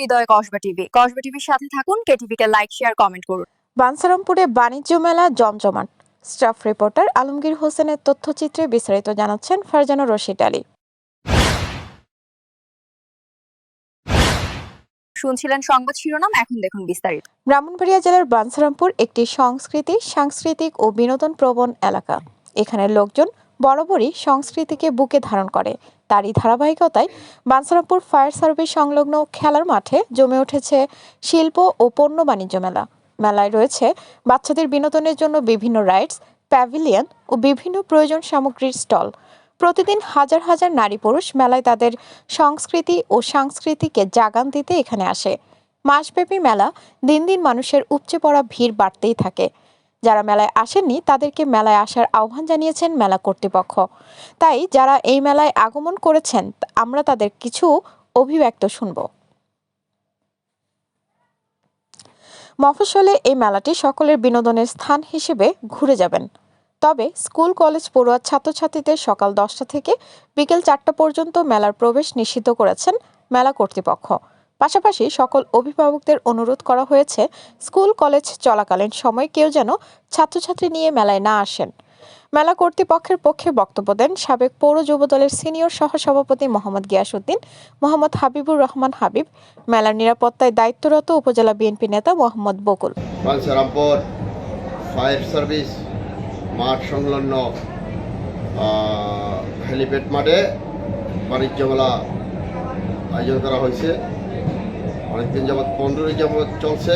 হৃদয় Kasba TV. Kasba টিভির সাথে থাকুন কেটিভি কে লাইক শেয়ার কমেন্ট করুন। বানসারামপুরে বাণিজ্য মেলা জমজমাট। স্টাফ রিপোর্টার আলমগীর হোসেনের তথ্যচিত্রে বিস্তারিত জানাচ্ছেন ফারজানা রশিদ আলী। শুনছিলেন সংবাদ শিরোনাম এখন দেখুন বিস্তারিত। ব্রাহ্মণবাড়িয়া জেলার বানসারামপুর একটি সংস্কৃতি সাংস্কৃতিক ও বিনোদন প্রবণ এলাকা। এখানের লোকজন বরাবরই সংস্কৃতিকে বুকে ধারণ করে। তারই ধারাবাহিকতায় বানসারামপুর ফায়ার সার্ভিস সংলগ্ন খেলার মাঠে জমে উঠেছে শিল্প ও পণ্য বাণিজ্য মেলা। মেলায় রয়েছে বাচ্চাদের বিনোদনের জন্য বিভিন্ন রাইডস, প্যাভিলিয়ন ও বিভিন্ন প্রয়োজন সামগ্রীর স্টল। প্রতিদিন হাজার হাজার নারী পুরুষ মেলায় তাদের সংস্কৃতি ও সংস্কৃতিকে জাগান দিতে এখানে আসে। মাসব্যাপী মেলা দিন দিন মানুষের উপচে পড়া ভিড় বাড়তেই থাকে। যারা মেলায় আসেননি, তাদেরকে মেলায় আসার আহ্বান জানিয়েছেন মেলা কর্তৃপক্ষ। তাই যারা এই মেলায় আগমন করেছেন, আমরা তাদের কিছু অভিব্যক্ত শুনব। মফস্বলে এই মেলাটি সকলের বিনোদনের স্থান হিসেবে ঘুরে যাবেন। তবে স্কুল, কলেজ, পড়ুয়া ছাত্রছাত্রীদের সকাল দশটা থেকে বিকেল চারটা পর্যন্ত মেলার প্রবেশ নিষিদ্ধ করেছেন মেলা কর্তৃপক্ষ। পাশাপাশি সকল অভিভাবকদের অনুরোধ করা হয়েছে, স্কুল, কলেজ চলাকালীন সময় কেউ যেন ছাত্রছাত্রী নিয়ে মেলায় না আসেন। মেলা কর্তৃপক্ষের পক্ষে বক্তব্য দেন সাবেক পৌর যুবদলের সিনিয়র সহসভাপতি মোহাম্মদ গিয়াসুদ্দিন মোহাম্মদ হাবিবুর রহমান হাবিব, মেলার নিরাপত্তায় দায়িত্বরত উপজেলা বিএনপি নেতা মোহাম্মদ বকুল। ফায়ার সার্ভিস মাঠ সংলগ্ন হেলিপ্যাড মাঠে বাণিজ্য মেলা আয়োজন করা হয়েছে। অনেকদিন যাবৎ পনেরোই যাবৎ চলছে।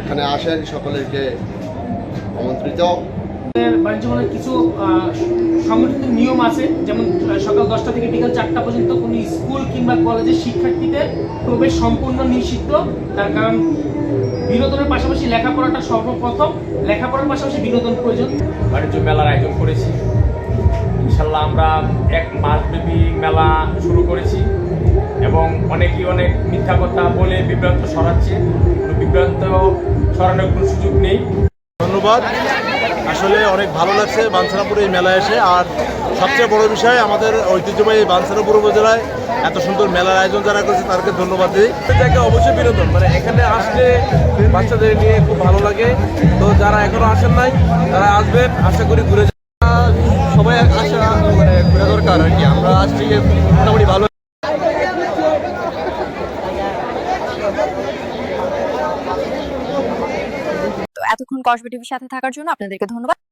এখানে আসেন সকলেরকে আমন্ত্রিত। বাণিজ্য মেলার কিছু আহ, সংগঠিত নিয়ম আছে। যেমন সকাল দশটা থেকে বিকাল চারটা পর্যন্ত কোনো স্কুল কিংবা কলেজের শিক্ষার্থীদের প্রবেশ সম্পূর্ণ নিষিদ্ধ। তার কারণ বিনোদনের পাশাপাশি লেখাপড়াটা সর্বপ্রথম। লেখাপড়ার পাশাপাশি বিনোদন প্রয়োজন। বাণিজ্য মেলার আয়োজন করেছি। ইনশাল্লাহ আমরা এক মাসব্যাপী মেলা শুরু করেছি। এবং অনেকেই অনেক মিথ্যা কথা বলে বিভ্রান্ত সরাচ্ছে বিভ্রান্ত সরানোর কোনো সুযোগ নেই। ধন্যবাদ। আসলে অনেক ভালো লাগছে বাঞ্ছারাপুরে এই মেলায় এসে। আর সবচেয়ে বড় বিষয় আমাদের ঐতিহ্যবাহী বাঞ্ছারাপুর উপজেলায় এত সুন্দর মেলার আয়োজন যারা করেছে তাদেরকে ধন্যবাদ দিই। জায়গা অবশ্যই বিনোদন। মানে এখানে আসলে বাচ্চাদের নিয়ে খুব ভালো লাগে। তো যারা এখনও আসেন নাই তারা আসবেন। আশা করি ঘুরে সবাই আসা মানে ঘোরা দরকার আর কি। আমরা থেকে মোটামুটি ভালো তো এতক্ষণ কসবা টিভির সাথে থাকার জন্য আপনাদেরকে ধন্যবাদ।